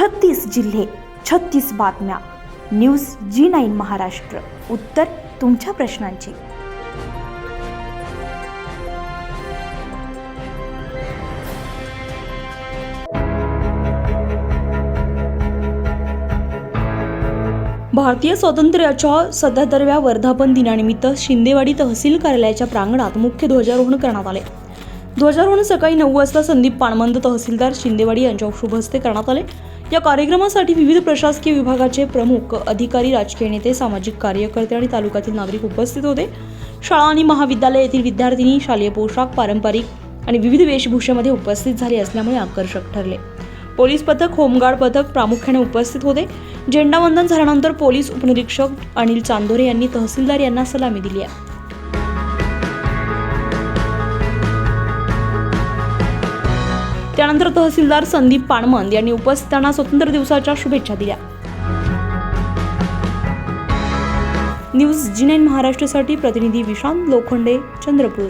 छत्तीस जिल्हे छत्तीस बातम्या. न्यूज जी नाईन महाराष्ट्र. उत्तर तुमच्या प्रश्नांची. भारतीय स्वातंत्र्याच्या सत्याहत्तरव्या वर्धापन दिनानिमित्त शिंदेवाडी तहसील कार्यालयाच्या प्रांगणात मुख्य ध्वजारोहण करण्यात आले. ध्वजारोहण सकाळी नऊ वाजता संदीप पाणमंद तहसीलदार शिंदेवाडी यांच्या शुभ हस्ते करण्यात आले. या कार्यक्रमासाठी विविध प्रशासकीय विभागाचे प्रमुख अधिकारी राजकीय नेते सामाजिक कार्यकर्ते आणि तालुक्यातील नागरिक उपस्थित होते. शाळा आणि महाविद्यालय येथील विद्यार्थिनी शालेय पोशाख पारंपरिक आणि विविध वेशभूषेमध्ये उपस्थित झाले असल्यामुळे आकर्षक ठरले. पोलीस पथक होमगार्ड पथक प्रामुख्याने उपस्थित होते. झेंडावंदन झाल्यानंतर पोलीस उपनिरीक्षक अनिल चांदोरे यांनी तहसीलदार यांना सलामी दिली आहे. त्यानंतर तहसीलदार संदीप पाणमंद यांनी उपस्थितांना स्वतंत्र दिवसाच्या शुभेच्छा दिल्या. न्यूज जी महाराष्ट्रासाठी प्रतिनिधी विशांत लोखंडे चंद्रपूर.